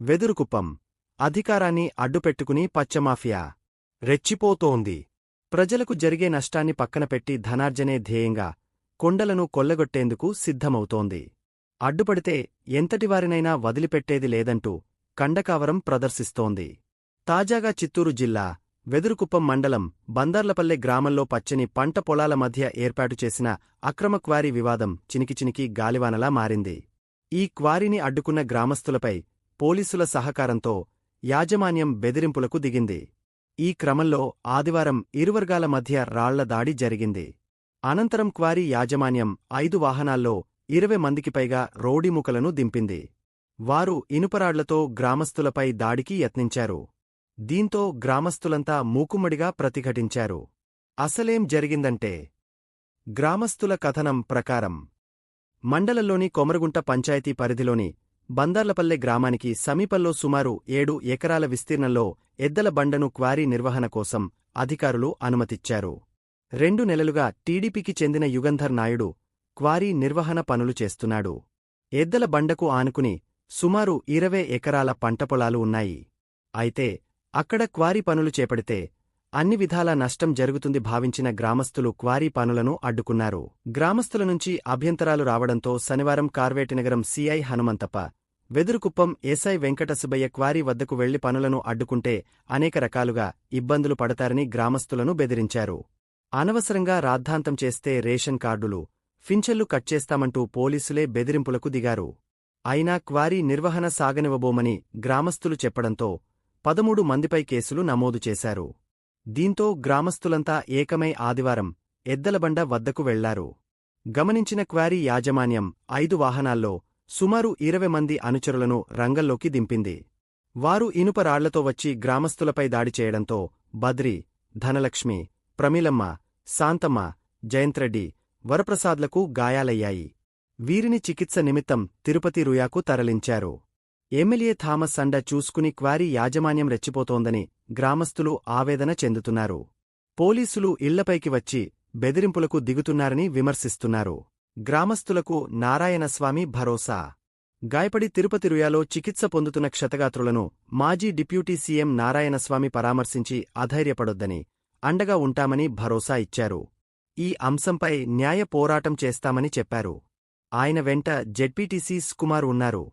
వెదురుకుప్పం. అధికారాన్ని అడ్డుపెట్టుకుని పచ్చమాఫియా. రెచ్చిపోతోంది. ప్రజలకు జరిగే నష్టాన్ని పక్కనపెట్టి ధనార్జనే ధ్యేయంగా కొండలను కొల్లగొట్టేందుకు సిద్ధమవుతోంది. అడ్డుపడితే ఎంతటివారినైనా వదిలిపెట్టేది లేదంటూ కండకావరం ప్రదర్శిస్తోంది. తాజాగా చిత్తూరు జిల్లా వెదురుకుప్పం మండలం బందార్లపల్లె గ్రామంలో పచ్చని పంట పొలాల మధ్య ఏర్పాటు చేసిన అక్రమ క్వారీ వివాదం చినికిచినికి గాలివానలా మారింది. ఈ క్వారీని అడ్డుకున్న గ్రామస్తులపై పోలీసుల సహకారంతో యాజమాన్యం బెదిరింపులకు దిగింది. ఈ క్రమంలో ఆదివారం ఇరువర్గాల మధ్య రాళ్ళ దాడి జరిగింది. అనంతరం క్వారీ యాజమాన్యం ఐదు వాహనాల్లో ఇరవై మందికి పైగా దింపింది. వారు ఇనుపరాళ్ళతో గ్రామస్తులపై దాడికి యత్నించారు. దీంతో గ్రామస్తులంతా మూకుమ్మడిగా ప్రతిఘటించారు. అసలేం జరిగిందంటే గ్రామస్తుల కథనం ప్రకారం మండలంలోని కొమరగుంట పంచాయతీ పరిధిలోని బందర్లపల్లె గ్రామానికి సమీపంలో సుమారు ఏడు ఎకరాల విస్తీర్ణంలో ఎద్దల బండను క్వారీ నిర్వహణ కోసం అధికారులు అనుమతిచ్చారు. రెండు నెలలుగా టీడీపీకి చెందిన యుగంధర్ నాయుడు క్వారీ నిర్వహణ పనులు చేస్తున్నాడు. ఎద్దల బండకు ఆనుకుని సుమారు ఇరవై ఎకరాల పంటపొలాలు ఉన్నాయి. అయితే అక్కడ క్వారీ పనులు చేపడితే అన్ని విధాల నష్టం జరుగుతుంది భావించిన గ్రామస్తులు క్వారీ పనులను అడ్డుకున్నారు. గ్రామస్తుల నుంచి అభ్యంతరాలు రావడంతో శనివారం Karvetinagaram CI Hanumanthappa Vedurukuppam SI Venkatasubbaiah quarry వద్దకు వెళ్ళి పనులను అడ్డుకుంటే అనేక రకాలుగా ఇబ్బందులు పడతారని గ్రామస్తులను బెదిరించారు. అనవసరంగా రాద్ధాంతం చేస్తే రేషన్ కార్డులు ఫించళ్ళు కట్ చేస్తామంటూ పోలీసులే బెదిరింపులకు దిగారు. అయినా క్వారీ నిర్వహణ సాగనివ్వబోమని గ్రామస్తులు చెప్పడంతో పదమూడు మందిపై కేసులు నమోదు చేశారు. దీంతో గ్రామస్తులంతా ఏకమై ఆదివారం ఎద్దలబండ వద్దకు వెళ్ళారు. గమనించిన క్వారీ యాజమాన్యం ఐదు వాహనాల్లో సుమారు ఇరవై మంది అనుచరులను రంగంలోకి దింపింది. వారు ఇనుప రాళ్ళతో వచ్చి గ్రామస్తులపై దాడి చేయడంతో బద్రి ధనలక్ష్మి ప్రమీలమ్మ శాంతమ్మ జయంత్రెడ్డి వరప్రసాద్లకు గాయాలయ్యాయి. వీరిని చికిత్స నిమిత్తం తిరుపతి రుయాకు తరలించారు. ఎమ్మెల్యే థామస్ అండ చూసుకుని క్వారీ యాజమాన్యం రెచ్చిపోతోందని గ్రామస్తులు ఆవేదన చెందుతున్నారు. పోలీసులు ఇళ్ళపైకి వచ్చి బెదిరింపులకు దిగుతున్నారని విమర్శిస్తున్నారు. గ్రామస్తులకు నారాయణస్వామి భరోసా. గాయపడి తిరుపతి రుయాలో చికిత్స పొందుతున్న క్షతగాత్రులను మాజీ డిప్యూటీ సీఎం నారాయణస్వామి పరామర్శించి అధైర్యపడొద్దని అండగా ఉంటామని భరోసా ఇచ్చారు. ఈ అంశంపై న్యాయ పోరాటం చేస్తామని చెప్పారు. ఆయన వెంట జెడ్పీటీసీ కుమార్ ఉన్నారు.